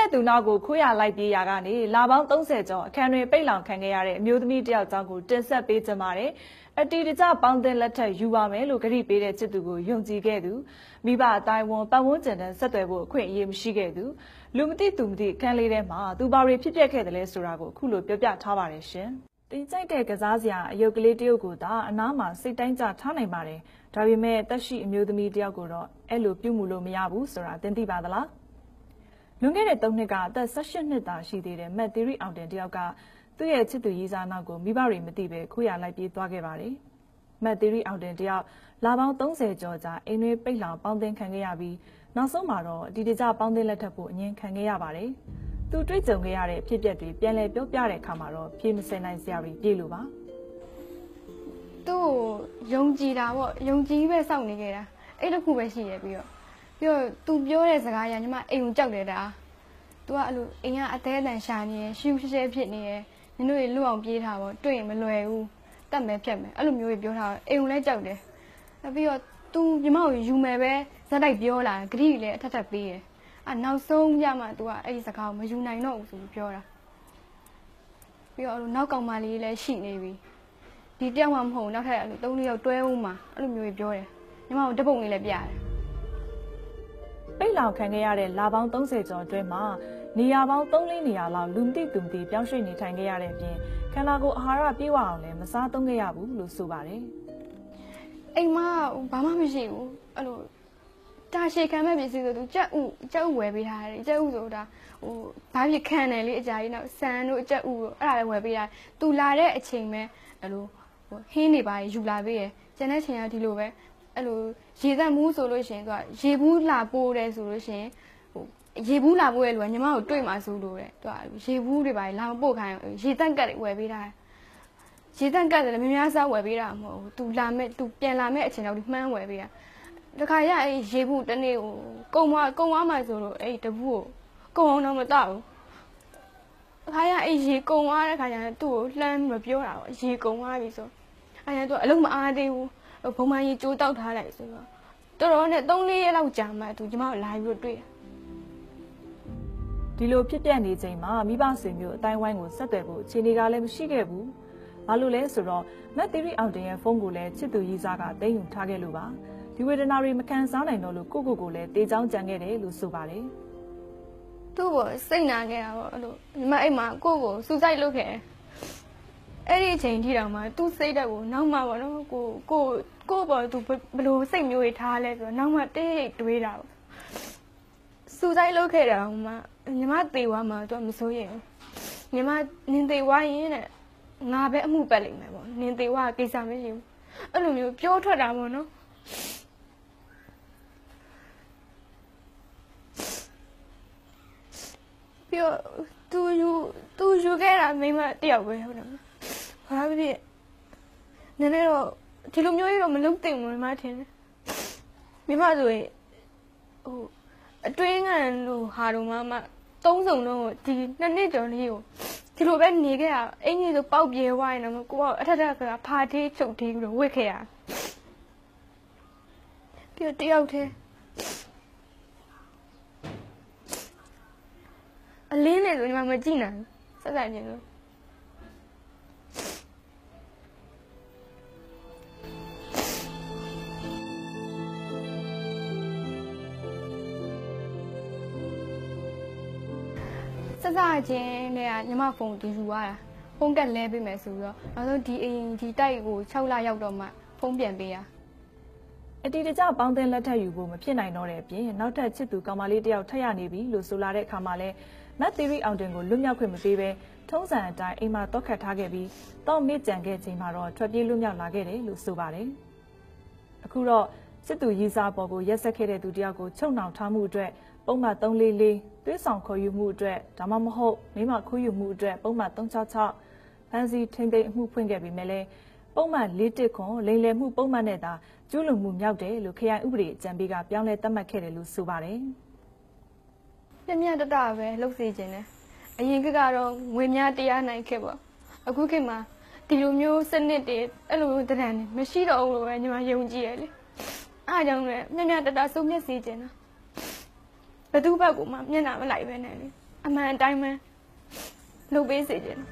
တဲ့သူနောက်ကိုခိုးရလိုက်ပြေးရာကနေလာပေါင်း30ကျော်အခန်းတွင်ပိတ်လောင်ခံခဲ့ရတဲ့အမျိုးသမီးတယောက်ကြောင့်ကိုတင်ဆက်ပေးကြပါတယ်။အတီတကြပေါင်းတင်လက်ထက်ယူပါမယ်လို့ကြေပေးတဲ့ချစ်သူကိုယုံကြည်ခဲ့သူမိဘအတိုင်းဝန်ပတ်ဝန်းကျင်နဲ့ဆက်သွယ်ဖို့အခွင့်အရေးမရှိခဲ့သူလူမသိသူမသိအခန်းလေးထဲမှာသူဘာတွေဖြစ်ပျက်ခဲ့တယ်လဲဆိုတာကိုအခုလိုပြောပြထားပါတယ်ရှင်။တင်ကြိုက်တဲ့ကစားစရာအယုတ်ကလေးတယောက်ကိုသာအနားမှာစိတ်တိုင်းကြထားနိုင်ပါတယ်။ဒါပေမဲ့တက်ရှိအမျိုးသမီးတယောက်ကိုတော့အဲ့လိုပြုမှုလို့မရဘူးဆိုတာသင်သိပါသလား။ လွန်ခဲ့တဲ့၃နှစ်ကအသက်18နှစ်သာရှိသေးတဲ့မက်သီရီအောင်တင်တယောက်ကသူ့ရဲ့ချစ်သူရေးစားနောက်ကိုမိဘတွေမသိပဲခိုးရလိုက်ပြေးသွားခဲ့ပါတယ်။မက်သီရီအောင်တင်တယောက်လာပေါင်း30ကျော်ကြာအိမ်တွင်ပိတ်လောင်ပေါင်းသင်းခံခဲ့ရပြီးနောက်ဆုံးမှာတော့ဒီတကြပေါင်းသင်းလက်ထပ်ဖို့အငင်းခံခဲ့ရပါတယ်။သူတွေ့ကြုံခဲ့ရတဲ့ဖြစ်ပျက်တွေပြန်လည်ပြောပြတဲ့အခါမှာတော့ပြေမစင်နိုင်စရာတွေပြေလို့ပါ။သူ့ကိုယုံကြည်တာပေါ့ယုံကြည်ပဲစောင့်နေခဲ့တာအဲ့တခုပဲရှိရပြီးတော့ ပြီးတော့ तू ပြောတဲ့စကားရညီမအိမ်ကိုကြောက်တယ်တာ तू ကအဲ့လိုအိမ်ကအသေးအတန်ရှာနေရရှူရှဲရှဲဖြစ်နေရနင်တို့တွေလွတ်အောင်ပြေးထားပေါ့တွေ့ရင်မလွယ်ဘူးတတ်မယ်ဖြတ်မယ်အဲ့လိုမျိုးတွေပြောထားအိမ်ကိုလည်းကြောက်တယ်အဲ့ပြီးတော့ तू ညီမကိုယူမယ်ပဲဇက်တိုက်ပြောလာဂရိလည်းအထက်ထက်ပေးတယ်အဲ့နောက်ဆုံးရမှ तू ကအဲ့ဒီစကားကိုမယူနိုင်တော့ဘူးဆိုပြီးပြောတာပြီးတော့အဲ့လိုနောက်ကောင်မလေးလည်းရှိနေပြီဒီတယောက်မှမဟုတ်နောက်ထပ်အဲ့လိုသုံးလေးယောက်တွဲဦးမှာအဲ့လိုမျိုးတွေပြောတယ်ညီမကိုတပုတ်လေးလည်းပြတယ်ပိ တ်လောင်ခံခဲ့ရတဲ့လာပေါင်း30ကျော်အတွင်းမှာနေရာပေါင်း3-4နေရာလောက်လူမသိသူမသိပြောင်းရွှေ့နေထိုင်ခဲ့ရတဲ့အပြင်ခန္ဓာကိုယ်အာဟာရပြေဝအောင်လည်းမစားသုံးခဲ့ရဘူးလို့ဆိုပါတယ်။အိမ်မှာဘာမှမရှိဘူး။အဲ့လိုတာရှည်ခံမဲ့ပစ္စည်းဆိုသူကြက်ဥကြက်ဥဝယ်ပေးထားတယ်။ကြက်ဥဆိုတာဟိုဘာဖြစ်ခံတယ်လေအကြာကြီးနောက်ဆန်တို့ကြက်ဥတို့အဲ့ဒါလည်းဝယ်ပေးတာ။သူလာတဲ့အချိန်ပဲအဲ့လိုဟိုဟင်းတွေပါယူလာပေးရ။ကျန်တဲ့ချိန်ကဒီလိုပဲ အဲ့လိုရေသက်မှုဆိုလို့ရှိရင်သူကရေဘူးလာပိုးတယ်ဆိုလို့ရှိရင်ဟိုရေဘူးလာပိုးရဲ့လူကညီမကိုတွေ့မှဆိုလို့တဲ့သူကရေဘူးတွေပါလာမပို့ခိုင်းရေတန့်ကတ်တွေဝယ်ပေးတာရေတန့်ကတ်တယ်လည်းများများစားဝယ်ပေးတာမဟုတ်ဘူးသူလာမဲ့သူပြန်လာမဲ့အချိန်တော့ဒီမှန်းဝယ်ပေးတာတခါရအဲ့ရေဘူးတနေ့ဟိုကုံမကုံသွားမှဆိုလို့အဲ့တဘူးကိုကုံအောင်တော့မတော့ဘူးအခါရအဲ့ရေကုံသွားတဲ့ခါကျရင်သူ့ကိုလှမ်းမပြောတာပေါ့ရေကုံသွားပြီဆိုအဲ့ဒါသူအလုံးမအားသေးဘူး ဘုံမကြီးကြိုးတောက်ထားလိုက်ဆိုတော့တော်တော်နဲ့3-4ရက်လောက်ကြာမှသူညီမကိုလာပြီးတော့တွေ့တယ်ဒီလိုဖြစ်ပြနေချိန်မှာမိဘဆွေမျိုးအတိုင်းဝိုင်းကိုဆက်သွယ်ဖို့အခြေအနေကလည်းမရှိခဲ့ဘူး။ဘာလို့လဲဆိုတော့မက်သီရီအောင်တင်ရဲ့ဖုန်းကိုလည်းချစ်သူရေးစားကသိမ်းယူထားခဲ့လို့ပါ။ဒီဝေဒနာတွေမခံစားနိုင်တော့လို့ကိုကိုကိုလည်းတေချောင်းကြံခဲ့တယ်လို့ဆိုပါတယ်။သူ့ကိုစိတ်နာခဲ့တာပေါ့အဲ့လိုညီမအိမ်မှာကိုကိုစူစိုက်လုပ်ခဲ့တယ် အဲ့ဒီအချိန်ထိတောင်မှသူ့စိတ်ဓာတ်ကိုနောက်မှပေါ့နော်ကိုကိုကိုပေါ်သူဘယ်လိုစိတ်မျိုးတွေထားလဲဆိုတော့နောက်မှတိတ်တွေးတာပေါ့စူတိုင်းလုပ်ခဲ့တာမှညီမသေသွားမှသူကမစိုးရင်ညီမနင်သေသွားရင်တဲ့ငါပဲအမှုပတ်လိမ့်မယ်ပေါ့နင်သေသွားကိစ္စမရှိဘူးအဲ့လိုမျိုးပြောထွက်တာပေါ့နော်ပြီးတော့သူယူသူယူခဲ့တာမိမတယောက်ပဲဟုတ်တယ် ဘာဖြစ်နည်းနည်းတော့ဒီလိုမျိုးကြီးတော့မလုပ်သင့်ဘူးမထင်မိမဆိုရင်ဟိုအတွင်းကန်လို့ဟာတော့မှမသုံးစုံလုံးကိုဒီနှစ်နှစ်ကျော်လေးကိုဒီလိုပဲနေခဲ့ရအင်ကြီးဆိုပေါက်ပြေဝိုင်းတော့ကိုကအထက်ထက်ကဖာသေးချုပ်သေးပြီးတော့ဝစ်ခဲ့ရပြီးတော့တယောက်တည်းအလင်းနဲ့ဆိုညီမမကြည့်နိုင်ဆက်ဆက်ချင်းလို့ စစချင်းနဲ့ကညီမဖုန်းသူယူသွားတာဖုန်းကက်လဲပေးမယ်ဆိုပြီးတော့နောက်ဆုံးဒီအိမ်ဒီတိုက်ကို6လရောက်တော့မှဖုန်းပြန်ပေးရအတီတကြပေါင်းတင်လက်ထပ်ယူဖို့မဖြစ်နိုင်တော့တဲ့အပြင်နောက်ထပ်ချစ်သူကောင်မလေးတယောက်ထပ်ရနေပြီလို့ဆိုလာတဲ့အခါမှာလဲမတ်သီရီအောင်တင်ကိုလွတ်မြောက်ခွင့်မပေးဘဲထုံးစံအတိုင်းအိမ်မှာတော့ခတ်ထားခဲ့ပြီးတော့မေ့ကြံခဲ့ချိန်မှာတော့ထွက်ပြေးလွတ်မြောက်လာခဲ့တယ်လို့ဆိုပါတယ်အခုတော့စစ်သူရေးစားပေါ်ကိုရက်ဆက်ခဲ့တဲ့သူတယောက်ကိုချုပ်နှောင်ထားမှုအတွက် ပုံမှန်344သွေးဆောင်ခေါ်ယူမှုအတွက်ဒါမှမဟုတ်မိမခိုးယူမှုအတွက်ပုံမှန်366ဖန်စီထိမ့်သိမ်းအမှုဖွင့်ခဲ့ပြီးမြဲလဲပုံမှန်41ခွန်လိန်လယ်မှုပုံမှန်နဲ့သာကျူးလွန်မှုမြောက်တယ်လို့ခရိုင်ဥပဒေအကြံပေးကပြောင်းလဲသတ်မှတ်ခဲ့တယ်လို့ဆိုပါတယ်။ပြင်းပြတတပဲလှုပ်စေခြင်းနဲ့အရင်ကကတော့ငွေများတရားနိုင်ခဲ့ပေါ့။အခုခေတ်မှာဒီလိုမျိုးစနစ်တွေအဲ့လိုတရံနေမရှိတော့ဘူးလို့ပဲညီမယုံကြည်ရလေ။အားကြောင့်လည်းမြမြတတဆုံးမျက်စေခြင်းတာ ဘယ်သူ့ဘက်ကိုမှမျက်နှာမလိုက်ပဲနဲ့လေအမှန်အတိုင်းပဲလုပ်ပေးစေချင်တယ်